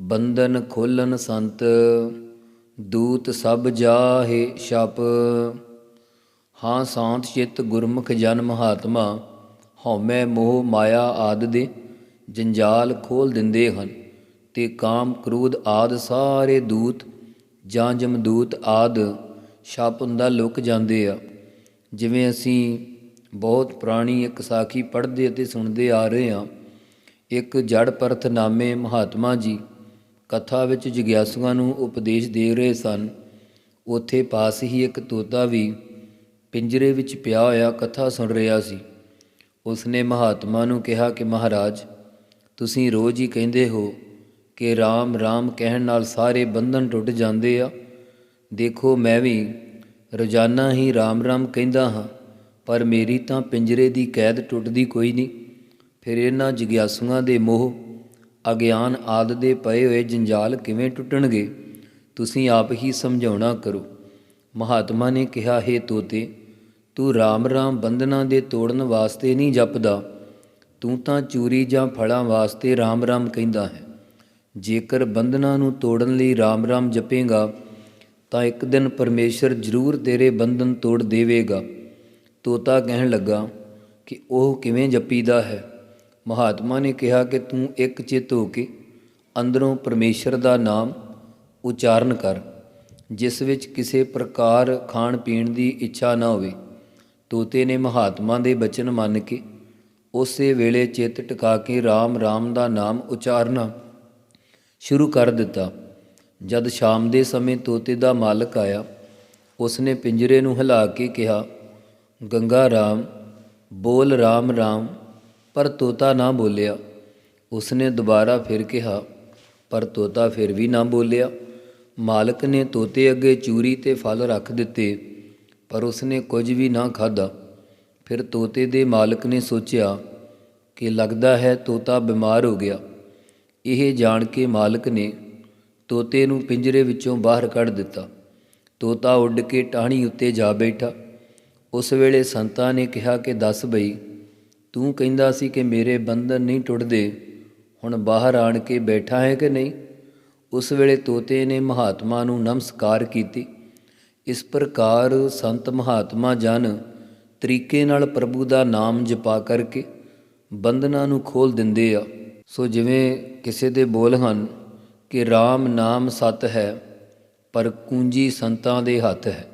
ਬੰਧਨ ਖੋਲਨ ਸੰਤ, ਦੂਤ ਸਭ ਜਾਹੇ ਛਪ। ਹਾਂ ਸਾਂਤ ਚਿਤ ਗੁਰਮੁਖ ਜਨ ਮਹਾਤਮਾ, ਹਉਮੈ ਮੋਹ ਮਾਇਆ ਆਦ ਦੇ ਜੰਜਾਲ ਖੋਲ ਦਿੰਦੇ ਹਨ। ਤੇ ਕਾਮ ਕ੍ਰੋਧ ਆਦ ਸਾਰੇ ਦੂਤ, ਜਾਂ ਜਮਦੂਤ ਆਦ ਛਪ ਹੁੰਦਾ ਲੁਕ ਜਾਂਦੇ ਆ। ਜਿਵੇਂ ਅਸੀਂ ਬਹੁਤ ਪੁਰਾਣੀ ਇੱਕ ਸਾਖੀ ਪੜ੍ਹਦੇ ਅਤੇ ਸੁਣਦੇ ਆ ਰਹੇ ਹਾਂ, ਇੱਕ ਜੜ ਪਰਥ ਨਾਮੇ ਮਹਾਤਮਾ ਜੀ ਕਥਾ ਵਿੱਚ ਜਿਗਿਆਸੂਆਂ ਨੂੰ ਉਪਦੇਸ਼ ਦੇ ਰਹੇ ਸਨ। ਉੱਥੇ ਪਾਸ ਹੀ ਇੱਕ ਤੋਤਾ ਵੀ ਪਿੰਜਰੇ ਵਿੱਚ ਪਿਆ ਹੋਇਆ ਕਥਾ ਸੁਣ ਰਿਹਾ ਸੀ। ਉਸਨੇ ਮਹਾਤਮਾ ਨੂੰ ਕਿਹਾ ਕਿ, ਮਹਾਰਾਜ, ਤੁਸੀਂ ਰੋਜ਼ ਹੀ ਕਹਿੰਦੇ ਹੋ ਕਿ RAM RAM ਕਹਿਣ ਨਾਲ ਸਾਰੇ ਬੰਧਨ ਟੁੱਟ ਜਾਂਦੇ ਆ। ਦੇਖੋ, ਮੈਂ ਵੀ ਰੋਜ਼ਾਨਾ ਹੀ RAM RAM ਕਹਿੰਦਾ ਹਾਂ, ਪਰ ਮੇਰੀ ਤਾਂ ਪਿੰਜਰੇ ਦੀ ਕੈਦ ਟੁੱਟਦੀ ਕੋਈ ਨਹੀਂ। ਫਿਰ ਇਹਨਾਂ ਜਿਗਿਆਸੂਆਂ ਦੇ ਮੋਹ ਅਗਿਆਨ ਆਦ ਦੇ ਪਏ ਹੋਏ ਜੰਜਾਲ ਕਿਵੇਂ ਟੁੱਟਣਗੇ, ਤੁਸੀਂ ਆਪ ਹੀ ਸਮਝਾਉਣਾ ਕਰੋ। ਮਹਾਤਮਾ ਨੇ ਕਿਹਾ, ਹੈ ਤੋਤੇ, ਤੂੰ ਰਾਮ ਰਾਮ ਬੰਧਨਾਂ ਦੇ ਤੋੜਨ ਵਾਸਤੇ ਨਹੀਂ ਜਪਦਾ। ਤੂੰ ਤਾਂ ਚੂਰੀ ਜਾਂ ਫਲਾਂ ਵਾਸਤੇ ਰਾਮ ਰਾਮ ਕਹਿੰਦਾ ਹੈ। ਜੇਕਰ ਬੰਧਨਾਂ ਨੂੰ ਤੋੜਨ ਲਈ ਰਾਮ ਰਾਮ ਜਪੇਗਾ, ਤਾਂ ਇੱਕ ਦਿਨ ਪਰਮੇਸ਼ਰ ਜ਼ਰੂਰ ਤੇਰੇ ਬੰਧਨ ਤੋੜ ਦੇਵੇਗਾ। ਤੋਤਾ ਕਹਿਣ ਲੱਗਾ ਕਿ ਉਹ ਕਿਵੇਂ ਜਪੀਦਾ ਹੈ? ਮਹਾਤਮਾ ਨੇ ਕਿਹਾ ਕਿ ਤੂੰ ਇੱਕ ਚਿੱਤ ਹੋ ਕੇ ਅੰਦਰੋਂ ਪਰਮੇਸ਼ਰ ਦਾ ਨਾਮ ਉਚਾਰਨ ਕਰ, ਜਿਸ ਵਿੱਚ ਕਿਸੇ ਪ੍ਰਕਾਰ ਖਾਣ ਪੀਣ ਦੀ ਇੱਛਾ ਨਾ ਹੋਵੇ। ਤੋਤੇ ਨੇ ਮਹਾਤਮਾ ਦੇ ਬਚਨ ਮੰਨ ਕੇ ਉਸੇ ਵੇਲੇ ਚਿੱਤ ਟਿਕਾ ਕੇ RAM RAM ਦਾ ਨਾਮ ਉਚਾਰਨਾ ਸ਼ੁਰੂ ਕਰ ਦਿੱਤਾ। ਜਦ ਸ਼ਾਮ ਦੇ ਸਮੇਂ ਤੋਤੇ ਦਾ ਮਾਲਕ ਆਇਆ, ਉਸਨੇ ਪਿੰਜਰੇ ਨੂੰ ਹਿਲਾ ਕੇ ਕਿਹਾ, ਗੰਗਾ ਰਾਮ, ਬੋਲ ਰਾਮ ਰਾਮ ਪਰ ਤੋਤਾ ਨਾ ਬੋਲਿਆ। ਉਸਨੇ ਦੁਬਾਰਾ ਫਿਰ ਕਿਹਾ, ਪਰ ਤੋਤਾ ਫਿਰ ਵੀ ਨਾ ਬੋਲਿਆ। ਮਾਲਕ ਨੇ ਤੋਤੇ ਅੱਗੇ ਚੂਰੀ ਤੇ ਫਲ ਰੱਖ ਦਿੱਤੇ, ਪਰ ਉਸਨੇ ਕੁਝ ਵੀ ਨਾ ਖਾਧਾ। ਫਿਰ ਤੋਤੇ ਦੇ ਮਾਲਕ ਨੇ ਸੋਚਿਆ ਕਿ ਲੱਗਦਾ ਹੈ ਤੋਤਾ ਬਿਮਾਰ ਹੋ ਗਿਆ। ਇਹ ਜਾਣ ਕੇ ਮਾਲਕ ਨੇ ਤੋਤੇ ਨੂੰ ਪਿੰਜਰੇ ਵਿੱਚੋਂ ਬਾਹਰ ਕੱਢ ਦਿੱਤਾ। ਤੋਤਾ ਉੱਡ ਕੇ ਟਾਹਣੀ ਉੱਤੇ ਜਾ ਬੈਠਾ। ਉਸ ਵੇਲੇ ਸੰਤਾਂ ਨੇ ਕਿਹਾ ਕਿ ਦੱਸ ਬਈ ਤੂੰ ਕਹਿੰਦਾ ਸੀ ਕਿ ਮੇਰੇ ਬੰਧਨ ਨਹੀਂ ਟੁੱਟਦੇ, ਹੁਣ ਬਾਹਰ ਆਣ ਕੇ ਬੈਠਾ ਹੈ ਕਿ ਨਹੀਂ? ਉਸ ਵੇਲੇ ਤੋਤੇ ਨੇ ਮਹਾਤਮਾ ਨੂੰ ਨਮਸਕਾਰ ਕੀਤੀ। ਇਸ ਪ੍ਰਕਾਰ ਸੰਤ ਮਹਾਤਮਾ ਜਨ ਤਰੀਕੇ ਨਾਲ ਪ੍ਰਭੂ ਦਾ ਨਾਮ ਜਪਾ ਕਰਕੇ ਬੰਧਨਾਂ ਨੂੰ ਖੋਲ ਦਿੰਦੇ ਆ। ਸੋ ਜਿਵੇਂ ਕਿਸੇ ਦੇ ਬੋਲ ਹਨ ਕਿ RAM ਨਾਮ ਸਤ ਹੈ, ਪਰ ਕੂੰਜੀ ਸੰਤਾਂ ਦੇ ਹੱਥ ਹੈ।